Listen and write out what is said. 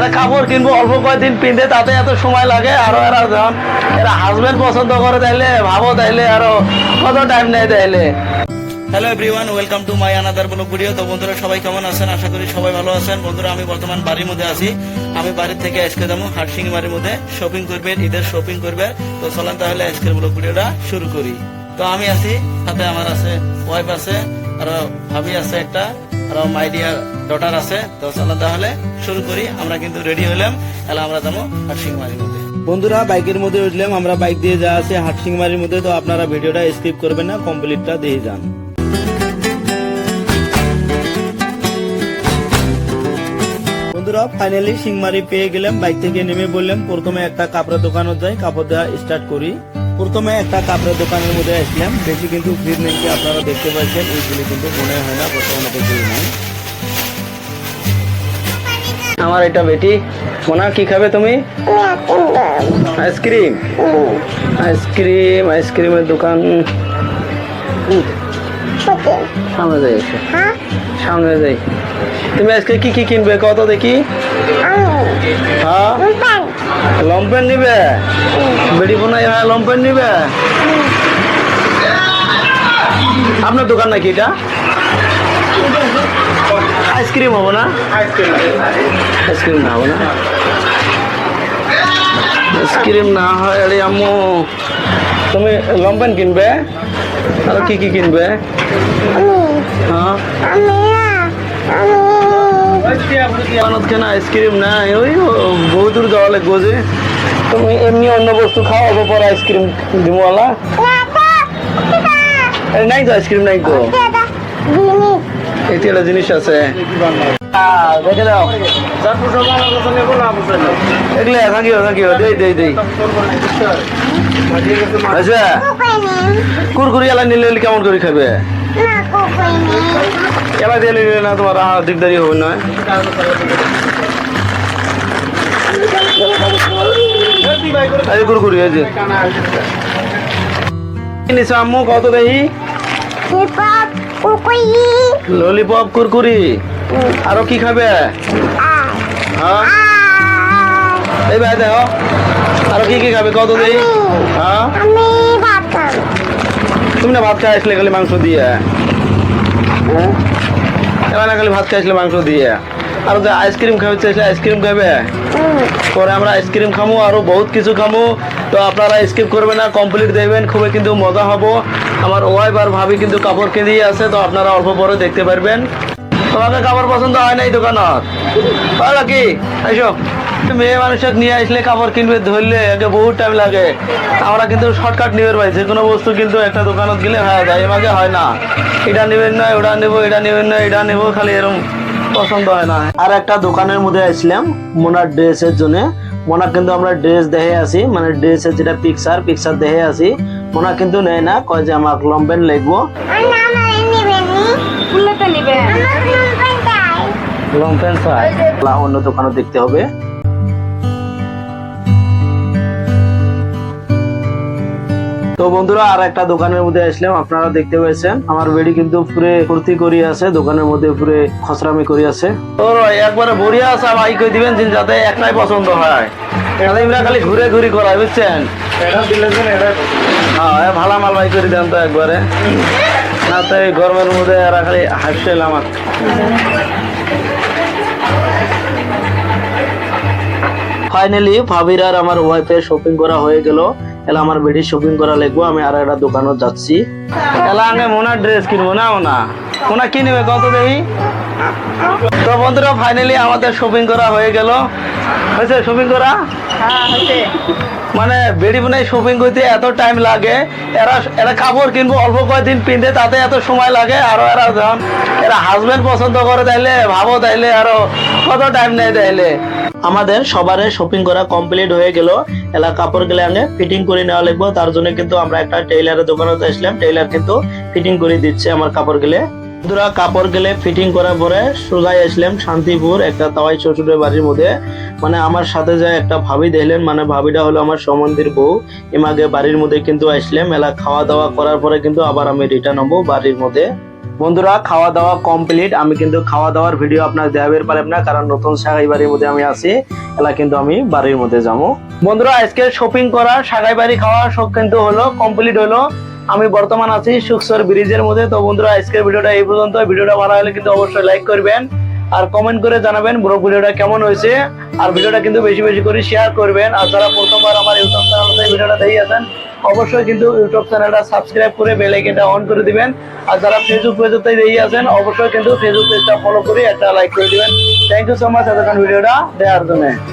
এরা কাপড় কিনবো, অল্প কয়েকদিন পিনতে তাতে এত সময় লাগে, আরও এরা যখন এরা হাজবেন্ড পছন্দ করে তাইলে, ভাবো তাইলে আরও কত টাইম নেয় তাইলে। Hello everyone welcome to my another blog video তো বন্ধুরা, সবাই কেমন আছেন? আশা করি সবাই ভালো আছেন। বন্ধুরা, আমি বর্তমান বাড়ির মধ্যে আছি। আমি বাড়ির থেকে আজকে যাব হাটসিং বাড়ির মধ্যে। শপিং করবে, ঈদের শপিং করবে। তো চলেন তাহলে আজকের ব্লগ ভিডিওটা শুরু করি। তো আমি আছি, সাথে আমার আছে ওয়াইফ আছে, আর ভাবি আছে একটা। আর মাই ডিয়ার ডটার আছে। তো চলেন তাহলে শুরু করি। আমরা কিন্তু রেডি হলাম তাহলে আমরা যাব হাটসিং বাড়ির মধ্যে। বন্ধুরা, বাইকের মধ্যে উঠলাম। আমরা বাইক দিয়ে যা আছে হাটসিং বাড়ির মধ্যে। তো আপনারা ভিডিওটা স্কিপ করবেন না কমপ্লিটটা দিয়ে যান। বন্ধুরা ফাইনালি সিংমারি পেয়ে গেলাম। বাইক থেকে নেমে বললাম প্রথমে একটা কাপড়ের দোকানে যাই। কাপড় দেওয়া স্টার্ট করি। প্রথমে একটা কাপড়ের দোকানের মধ্যে আসলাম। বেশি কিন্তু ভিড় নেই আপনারা দেখতে পাচ্ছেন এইগুলি কিন্তু মনে হয় না, বর্তমানে ভিড় নাই। আমার এটা বেটি। মোনা কি খাবে তুমি? আইসক্রিম। আইসক্রিম, আইসক্রিমের দোকান। সামনে যাই সামনে যাই। তুমি আজকে কি কি কিনবে? কত দেখি? হ্যাঁ? লম্পেন নিবে? বেড়ি বোনাই হয় লম্পেন নিবে? আপনার দোকান নাকি এটা? আইসক্রিম হব না? আইসক্রিম না হব না? আইসক্রিম না হয় আরে আম্মু। তুমি লম্পেন কিনবে? আর কি কি কিনবে? হ্যাঁ? কেন আইসক্রিম নাই, ওই বহু দূর যাওয়া লাগবো তুমি এমনি অন্য বস্তু খাও, অল্প পর আইসক্রিম দিমওয়ালা। নাই তো আইসক্রিম, নাই তো। এটি জিনিস আছে। দেখে দাও দেই দেই দেই। আচ্ছা কুরকুরি এলা নিলে কেমন করে খাবে এলা দিয়ে নিলে না তোমার দিকদারি হবে না। দেখি ললিপপ কুরকুরি। আরও কি খাবে? হ্যাঁ? এই ভাই দেখো, আরও কি কি খাবে? কত দেই হ্যাঁ? তুমি ভাত খাই আসলে খালি মাংস দিয়ে। এবার না খালি ভাত খাই আসলে মাংস দিয়ে। আর যে আইসক্রিম খাবে চাইছে আইসক্রিম খাবে। পরে আমরা আইসক্রিম খামো বহুত কিছু খামো। তো আপনারা স্কিপ করবেন না কমপ্লিট দেখবেন, খুবই কিন্তু মজা হব। আমার ওয়াইফ আর ভাবি কিন্তু কাপড় কিনে আছে, তো আপনারা অল্প পরে দেখতে পারবেন। তোমাকে কাপড় পছন্দ হয় না এই দোকানত? কি মেয়ে মানুষের নিয়ে আসলে কাপড় কিনবে ধরলে একে বহুত টাইম লাগে। আমরা কিন্তু শর্টকাট নিবে পাই যে কোনো বস্তু কিন্তু একটা দোকানত গেলে হয়ে যায় এমাকে হয় না। এটা নেবেন না ওটা নেব এটা নেবেন না এটা নেব খালি এরকম পছন্দ হয় না। আর একটা দোকানের মধ্যে আসলাম মোনার ড্রেসের জন্য। মোনা কিন্তু আমরা ড্রেস দেখে আসি মানে ড্রেসের যেটা পিকচার পিকচার দেখে আসি মোনা কিন্তু নেয় না কয় যে আমাকে লম্বেন লাগবো। লং প্যান্ট অন্য দোকানে দেখতে হবে। তো বন্ধুরা আর একটা দোকানের মধ্যে আসলাম আপনারা দেখতে পাচ্ছেন আমার বেড়ি কিন্তু পুরে ফুর্তি করি আছে দোকানের মধ্যে পুরে খসরামি করি আছে। তো একবারে বড়িয়া আছে ভাই কই দিবেন যাতে একটাই পছন্দ হয়। তাহলে ইমরা খালি ঘুরে ঘুরি করায় বুঝছেন? হ্যাঁ ভালো মাল ভাই করে দেন তো একবারে। না তো এই গরমের মধ্যে এরা খালি হাসছিল আমার। ফাইনালি ভাবির আর আমার ওয়াইফের শপিং করা হয়ে গেল। এলা আমার বেডি শপিং করা লাগবো আমি আর একটা দোকানে যাচ্ছি। এলা আগে মোনা ড্রেস কিনবো না ওনা ওনা কি নেবে কত দেই? তো বন্ধুরা ফাইনালি আমাদের শপিং করা হয়ে গেল। হয়েছে শপিং করা? মানে বেডি বোনাই শপিং করতে এত টাইম লাগে এরা এরা কাপড় কিনবো অল্প কয়েকদিন পিনতে তাতে এত সময় লাগে আরও এরা যখন এরা হাজবেন্ড পছন্দ করে তাইলে ভাবো তাইলে আরও কত টাইম নেয় তাইলে। আমাদের সবারে শপিং করা কমপ্লিট হয়ে গেল। এলা কাপড় গেলে আগে ফিটিং করে নেওয়া লাগবে, তার জন্য কিন্তু আমরা একটা টেইলারের দোকানে আসলাম। টেইলার কিন্তু ফিটিং করে দিচ্ছে আমার কাপড় গেলে। বন্ধুরা, কাপড় গেলে ফিটিং করার পরে সোজাই আসলাম শান্তিপুর, একটা তাওয়াই শ্বশুরের বাড়ির মধ্যে। মানে আমার সাথে যায় একটা ভাবি দেখলেন মানে ভাবিটা হলো আমার সম্বন্ধের বউ। এমাগে বাড়ির মধ্যে কিন্তু আসলাম। এলা খাওয়া দাওয়া করার পরে কিন্তু আবার আমি রিটার্ন হব বাড়ির মধ্যে। বন্ধুরা খাওয়া দাওয়া কমপ্লিট আমি কিন্তু খাওয়া দাওয়ার ভিডিও আপনার দেখাবের পারেন না, কারণ নতুন সাগাই বাড়ির মধ্যে আমি আছি। এলা কিন্তু আমি বাড়ির মধ্যে যাব। বন্ধুরা, আজকে শপিং করা সাগাই বাড়ি খাওয়া সব কিন্তু হলো কমপ্লিট হলো। আমি বর্তমান আছি সুকসর ব্রিজের মধ্যে। তো বন্ধুরা, আজকের ভিডিওটা এই পর্যন্ত। ভিডিওটা ভালো হলে কিন্তু অবশ্যই লাইক করবেন। আর কমেন্ট করে জানাবেন ব্রো ভিডিওটা কেমন হয়েছে। আর ভিডিওটা কিন্তু বেশি বেশি করে শেয়ার করবেন। আর যারা প্রথমবার আমার ইউটিউব চ্যানেলে ভিডিওটা দেখে আছেন অবশ্যই কিন্তু ইউটিউব চ্যানেলটা সাবস্ক্রাইব করে বেল আইকনটা অন করে দিবেন। আর যারা ফেসবুক পেজে দেখে আছেন, অবশ্যই কিন্তু ফেসবুক পেজটা ফলো করে একটা লাইক করে দিবেন। থ্যাংক ইউ সো মাচ এতক্ষণ ভিডিওটা দেওয়ার জন্য।